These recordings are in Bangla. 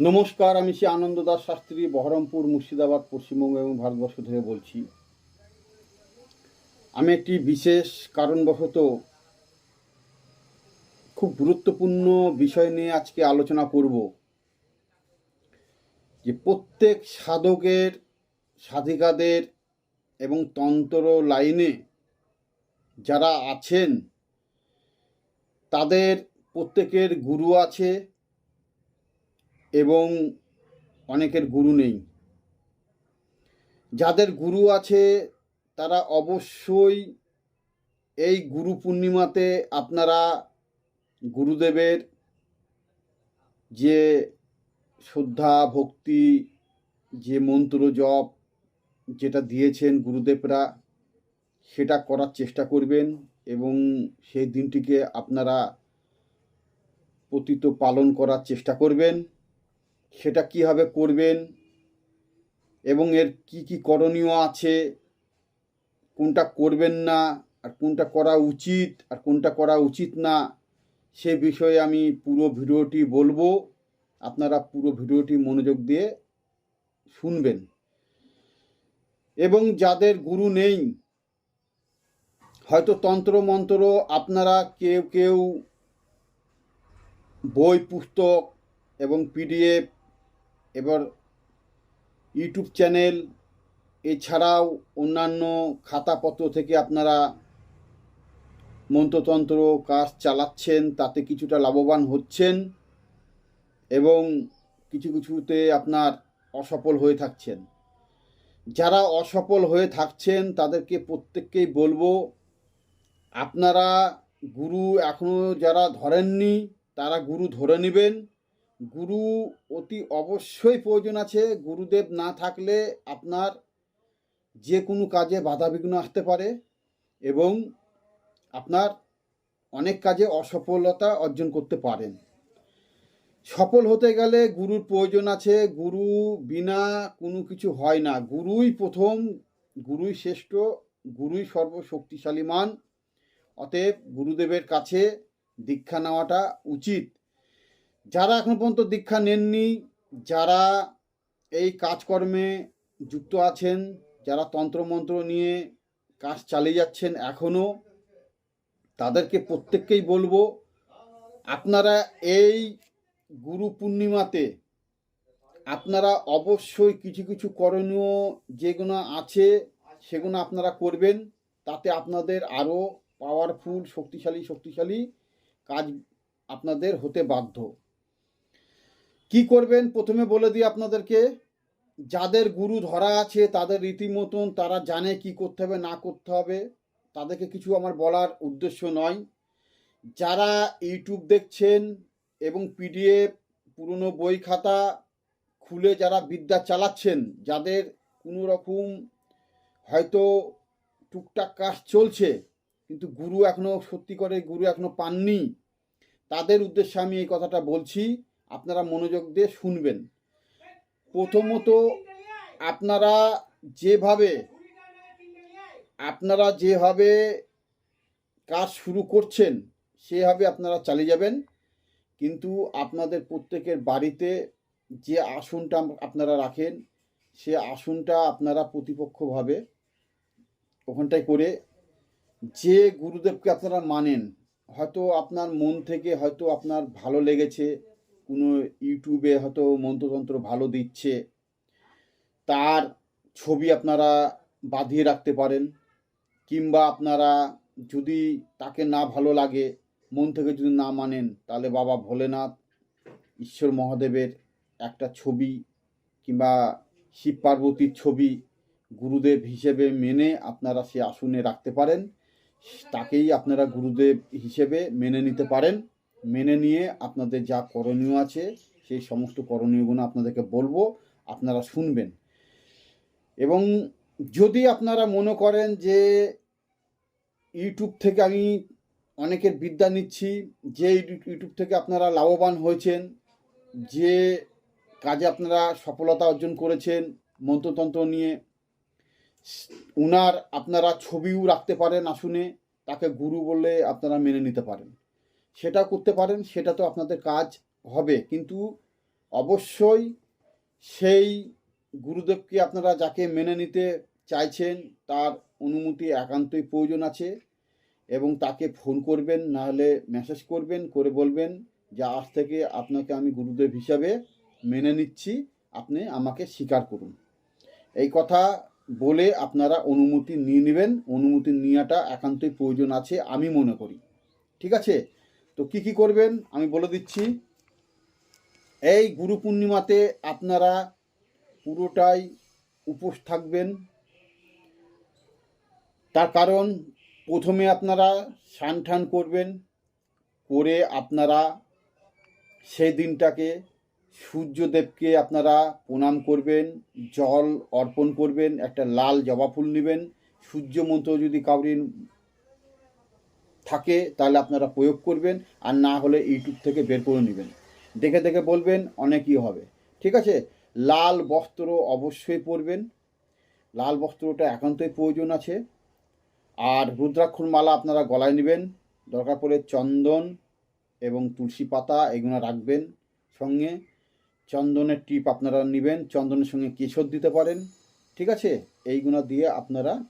নমস্কার, আমি শ্রী আনন্দ দাস শাস্ত্রী, বহরমপুর, মুর্শিদাবাদ, পশ্চিমবঙ্গ এবং ভারতবর্ষ থেকে বলছি। আমি একটি বিশেষ কারণবশত খুব গুরুত্বপূর্ণ বিষয় নিয়ে আজকে আলোচনা করব, যে প্রত্যেক সাধকের, সাধিকাদের এবং তন্ত্র লাইনে যারা আছেন, তাদের প্রত্যেকের গুরু আছে এবং অনেকের গুরু নেই। যাদের গুরু আছে, তারা অবশ্যই এই গুরু পূর্ণিমাতে আপনারা গুরুদেবের যে শ্রদ্ধা, ভক্তি, যে মন্ত্র জপ যেটা দিয়েছেন গুরুদেবরা, সেটা করার চেষ্টা করবেন এবং সেই দিনটিকে আপনারা পতিত পালন করার চেষ্টা করবেন। সেটা কীভাবে করবেন? এবং এর কি কি করণীয় আছে? কোনটা করবেন না? আর কোনটা করা উচিত? আর কোনটা করা উচিত না? সে বিষয়ে আমি পুরো ভিডিওটি বলব। আপনারা পুরো ভিডিওটি মনোযোগ দিয়ে শুনবেন। এবং যাদের গুরু নেই, হয়তো তন্ত্র মন্ত্র আপনারা কেউ কেউ বই, পুস্তক এবং পিডিএফ এবার ইউটিউব চ্যানেল, এছাড়াও অন্যান্য খাতাপত্র থেকে আপনারা মন্ত্রতন্ত্র কাজ চালাচ্ছেন, তাতে কিছুটা লাভবান হচ্ছেন এবং কিছু কিছুতে আপনার অসফল হয়ে থাকছেন। যারা অসফল হয়ে থাকছেন, তাদেরকে প্রত্যেককেই বলব, আপনারা গুরু এখনও যারা ধরেননি, তারা গুরু ধরে নেবেন। গুরু অতি অবশ্যই প্রয়োজন আছে। গুরুদেব না থাকলে আপনার যে কোনো কাজে বাধাবিঘ্ন আসতে পারে এবং আপনার অনেক কাজে অসফলতা অর্জন করতে পারেন। সফল হতে গেলে গুরুর প্রয়োজন আছে। গুরু বিনা কোনো কিছু হয় না। গুরুই প্রথম, গুরুই শ্রেষ্ঠ, গুরুই সর্বশক্তিশালী মান। অতএব গুরুদেবের কাছে দীক্ষা নেওয়াটা উচিত। যারা এখন পর্যন্ত দীক্ষা নেননি, যারা এই কাজকর্মে যুক্ত আছেন, যারা তন্ত্রমন্ত্র নিয়ে কাজ চালিয়ে যাচ্ছেন এখনও তাদেরকে প্রত্যেককেই বলব, আপনারা এই গুরু পূর্ণিমাতে, আপনারা অবশ্যই কিছু কিছু করণীয় যেগুলো আছে সেগুলো আপনারা করবেন, তাতে আপনাদের আরও পাওয়ারফুল শক্তিশালী শক্তিশালী কাজ আপনাদের হতে বাধ্য। কি করবেন? প্রথমে বলে দিই আপনাদেরকে, যাদের গুরু ধরা আছে, তাদের রীতিমতন তারা জানে কি করতে হবে, না করতে হবে। তাদেরকে কিছু আমার বলার উদ্দেশ্য নয়। যারা ইউটিউব দেখছেন এবং পিডিএফ, পুরনো বই খাতা খুলে যারা বিদ্যা চালাচ্ছেন, যাদের কোনো রকম হয়তো টুকটাক কাজ চলছে, কিন্তু গুরু এখনও সত্যি করে গুরু এখনও পাননি, তাদের উদ্দেশ্যে আমি এই কথাটা বলছি। আপনারা মনোযোগ দিয়ে শুনবেন। প্রথমত, আপনারা যেভাবে আপনারা যেভাবে কাজ শুরু করছেন, সেভাবে আপনারা চালিয়ে যাবেন। কিন্তু আপনাদের প্রত্যেকের বাড়িতে যে আসনটা আপনারা রাখেন, সে আসনটা আপনারা প্রতিপক্ষভাবে ওখানটায় করে, যে গুরুদেবকে আপনারা মানেন, হয়তো আপনার মন থেকে হয়তো আপনার ভালো লেগেছে কোনো ইউটিউবে হয়তো মন্ত্রতন্ত্র ভালো দিচ্ছে, তার ছবি আপনারা বাঁধিয়ে রাখতে পারেন, কিংবা আপনারা যদি তাকে না ভালো লাগে, মন থেকে যদি না মানেন, তাহলে বাবা ভোলেনাথ, ঈশ্বর মহাদেবের একটা ছবি কিংবা শিব পার্বতীর ছবি গুরুদেব হিসেবে মেনে আপনারা সে আসনে রাখতে পারেন, তাকেই আপনারা গুরুদেব হিসেবে মেনে নিতে পারেন। মেনে নিয়ে আপনাদের যা করণীয় আছে, সেই সমস্ত করণীয়গুলো আপনাদেরকে বলব, আপনারা শুনবেন। এবং যদি আপনারা মনে করেন যে ইউটিউব থেকে আমি অনেকের বিদ্যা নিচ্ছি, যে ইউটিউব থেকে আপনারা লাভবান হয়েছেন, যে কাজে আপনারা সফলতা অর্জন করেছেন মন্ত্রতন্ত্র নিয়ে, উনার আপনারা ছবিও রাখতে পারেন আসুনে, তাকে গুরু বলে আপনারা মেনে নিতে পারেন। সেটা করতে পারেন, সেটা তো আপনাদের কাজ হবে। কিন্তু অবশ্যই সেই গুরুদেবকে আপনারা যাকে মেনে নিতে চাইছেন, তার অনুমতি একান্তই প্রয়োজন আছে এবং তাকে ফোন করবেন, না হলে মেসেজ করবেন, করে বলবেন যে, আজ থেকে আপনাকে আমি গুরুদেব হিসাবে মেনে নিচ্ছি, আপনি আমাকে স্বীকার করুন। এই কথা বলে আপনারা অনুমতি নিয়ে নেবেন। অনুমতি নেওয়াটা একান্তই প্রয়োজন আছে, আমি মনে করি। ঠিক আছে? তো কি কি করবেন আমি বলে দিচ্ছি। এই গুরু পূর্ণিমাতে আপনারা পুরোটাই উপোস থাকবেন। তার কারণ প্রথমে আপনারা স্নান টান করবেন, করে আপনারা সেই দিনটাকে সূর্যদেবকে আপনারা প্রণাম করবেন, জল অর্পণ করবেন, একটা লাল জবা ফুল নেবেন। সূর্য মন্ত্র যদি কাউরির থাকে, তাহলে আপনারা প্রয়োগ করবেন আর না হলে ইউটিউব থেকে বের করে নেবেন। দেখে দেখে বলবেন, অনেকই হবে। ঠিক আছে? লাল বস্ত্র অবশ্যই পরবেন। লাল বস্ত্রটা একান্তই প্রয়োজন আছে। আর রুদ্রাক্ষর মালা আপনারা গলায় নেবেন। দরকার পড়ে চন্দন এবং তুলসী পাতা এগুলো রাখবেন সঙ্গে। চন্দনের টিপ আপনারা নেবেন, চন্দনের সঙ্গে কেশর দিতে পারেন। ঠিক আছে? এইগুলো দিয়ে আপনারা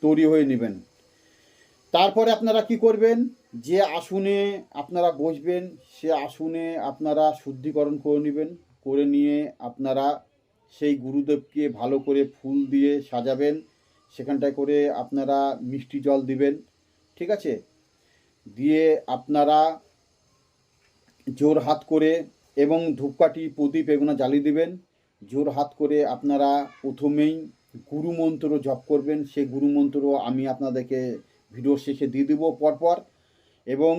তৈরি হয়ে নেবেন। তারপরে আপনারা কি করবেন? যে আসনে আপনারা বসবেন, সে আসনে আপনারা শুদ্ধিকরণ করে নেবেন, করে নিয়ে আপনারা সেই গুরুদেবকে ভালো করে ফুল দিয়ে সাজাবেন। সেখানটায় করে আপনারা মিষ্টি জল দিবেন, ঠিক আছে? দিয়ে আপনারা জোর হাত করে এবং ধূপকাঠি, প্রদীপ এগুলো জ্বালিয়ে দিবেন। জোর হাত করে আপনারা প্রথমেই গুরু মন্ত্র জপ করবেন। সেই গুরু মন্ত্র আমি আপনাদেরকে ভিডিও শেষে দিয়ে দেবো পরপর। এবং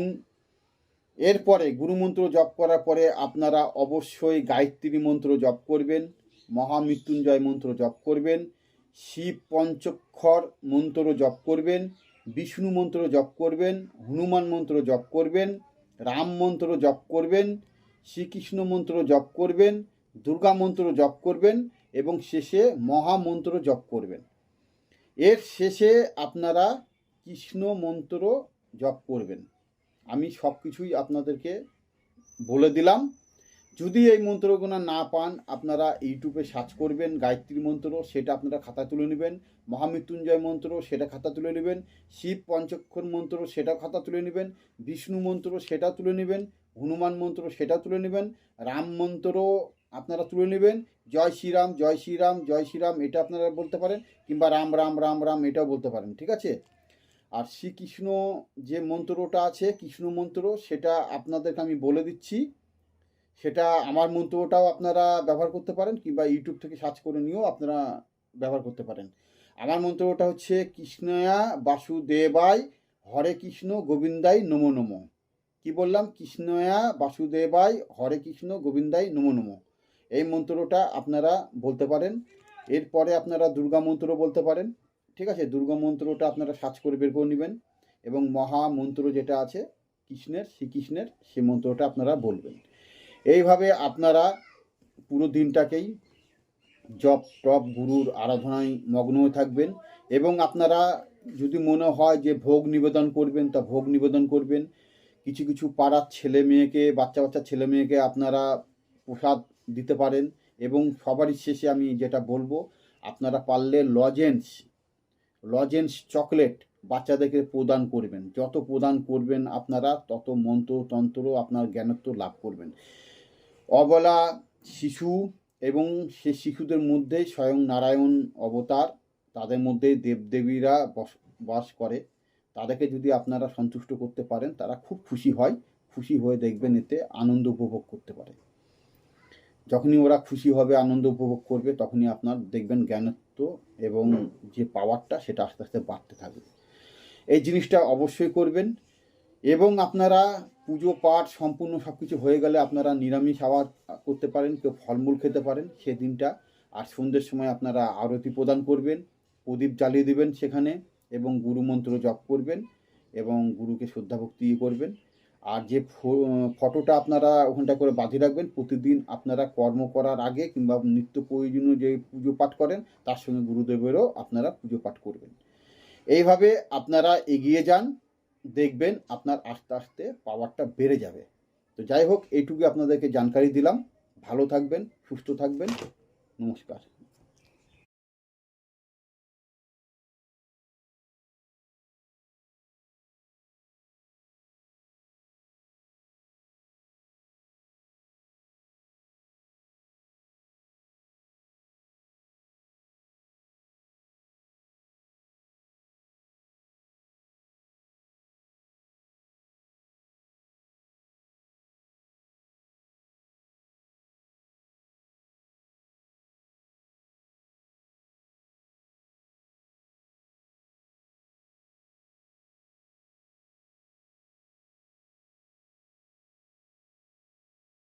এরপরে গুরুমন্ত্র জপ করার পরে আপনারা অবশ্যই গায়ত্রী মন্ত্র জপ করবেন, মহামৃত্যুঞ্জয় মন্ত্র জপ করবেন, শিব পঞ্চক্ষর মন্ত্র জপ করবেন, বিষ্ণু মন্ত্র জপ করবেন, হনুমান মন্ত্র জপ করবেন, রাম মন্ত্র জপ করবেন, শ্রীকৃষ্ণ মন্ত্র জপ করবেন, দুর্গা মন্ত্র জপ করবেন এবং শেষে মহামন্ত্র জপ করবেন। এর শেষে আপনারা কৃষ্ণ মন্ত্র জপ করবেন। আমি সব কিছুই আপনাদেরকে বলে দিলাম। যদি এই মন্ত্রগুলো না পান, আপনারা ইউটিউবে সার্চ করবেন গায়ত্রী মন্ত্র, সেটা আপনারা খাতা তুলে নেবেন। মহামৃত্যুঞ্জয় মন্ত্র, সেটা খাতা তুলে নেবেন। শিব পঞ্চক্ষর মন্ত্র সেটা খাতা তুলে নেবেন। বিষ্ণু মন্ত্র সেটা তুলে নেবেন। হনুমান মন্ত্র সেটা তুলে নেবেন। রাম মন্ত্র আপনারা তুলে নেবেন। জয় শ্রীরাম জয় শ্রীরাম জয় শ্রীরাম, এটা আপনারা বলতে পারেন, কিংবা রাম রাম রাম রাম, এটাও বলতে পারেন, ঠিক আছে? আর শ্রীকৃষ্ণ যে মন্ত্রটা আছে, কৃষ্ণ মন্ত্র, সেটা আপনাদেরকে আমি বলে দিচ্ছি। সেটা আমার মন্ত্রটাও আপনারা ব্যবহার করতে পারেন, কিংবা ইউটিউব থেকে সার্চ করে নিয়েও আপনারা ব্যবহার করতে পারেন। আমার মন্ত্রটা হচ্ছে, কৃষ্ণয়া বাসুদেবায় হরে কৃষ্ণ গোবিন্দাই নমো নমো। কি বললাম? কৃষ্ণয়া বাসুদেবায় হরে কৃষ্ণ গোবিন্দাই নমো নমো। এই মন্ত্রটা আপনারা বলতে পারেন। এরপরে আপনারা দুর্গা মন্ত্র বলতে পারেন। ঠিক আছে, দুর্গা মন্ত্রটা আপনারা সার্চ করে বের করে নেবেন এবং মহা মন্ত্র যেটা আছে, কৃষ্ণের, শ্রীকৃষ্ণের, সেই মন্ত্রটা আপনারা বলবেন। এইভাবে আপনারা পুরো দিনটাকেই জপ টপ গুরুর আরাধনায় মগ্ন হয়ে থাকবেন এবং আপনারা যদি মনে হয় যে ভোগ নিবেদন করবেন, তা ভোগ নিবেদন করবেন। কিছু কিছু পাড়ার ছেলে মেয়েকে, বাচ্চা বাচ্চা ছেলে মেয়েকে আপনারা প্রসাদ দিতে পারেন এবং সবারই শেষে আমি যেটা বলব, আপনারা পারলে লজেন্স লজেন্স চকলেট বাচ্চাদেরকে প্রদান করবেন। যত প্রদান করবেন আপনারা, তত মন্ত্রতন্ত্র আপনার জ্ঞানত্ব লাভ করবেন। অবলা শিশু এবং সে শিশুদের মধ্যে স্বয়ং নারায়ণ অবতার, তাদের মধ্যে দেবদেবীরা বস, বাস করে। তাদেরকে যদি আপনারা সন্তুষ্ট করতে পারেন, তারা খুব খুশি হয়। খুশি হয়ে দেখবেন এতে আনন্দ উপভোগ করতে পারে। যখনই ওরা খুশি হবে আনন্দ উপভোগ করবে তখনই আপনার দেখবেন জ্ঞানত্ব এবং যে পাওয়ারটা সেটা আস্তে আস্তে বাড়তে থাকবে। এই জিনিসটা অবশ্যই করবেন এবং আপনারা পুজো পাঠ সম্পূর্ণ সব কিছু হয়ে গেলে আপনারা নিরামিষ আবার করতে পারেন কেউ ফলমূল খেতে পারেন সেদিনটা আর সন্ধ্যের সময় আপনারা আরতি প্রদান করবেন প্রদীপ জ্বালিয়ে দেবেন সেখানে এবং গুরু মন্ত্র জপ করবেন এবং গুরুকে শ্রদ্ধা ভক্তি করবেন। আর যে ফটোটা আপনারা ওখানটা করে বাঁধিয়ে রাখবেন, প্রতিদিন আপনারা কর্ম করার আগে কিংবা নিত্য প্রয়োজনীয় যে পুজো পাঠ করেন, তার সঙ্গে গুরুদেবেরও আপনারা পুজো পাঠ করবেন। এইভাবে আপনারা এগিয়ে যান, দেখবেন আপনার আস্তে আস্তে পাওয়ারটা বেড়ে যাবে। তো যাই হোক এইটুকু আপনাদেরকে জানকারি দিলাম। ভালো থাকবেন, সুস্থ থাকবেন। নমস্কার।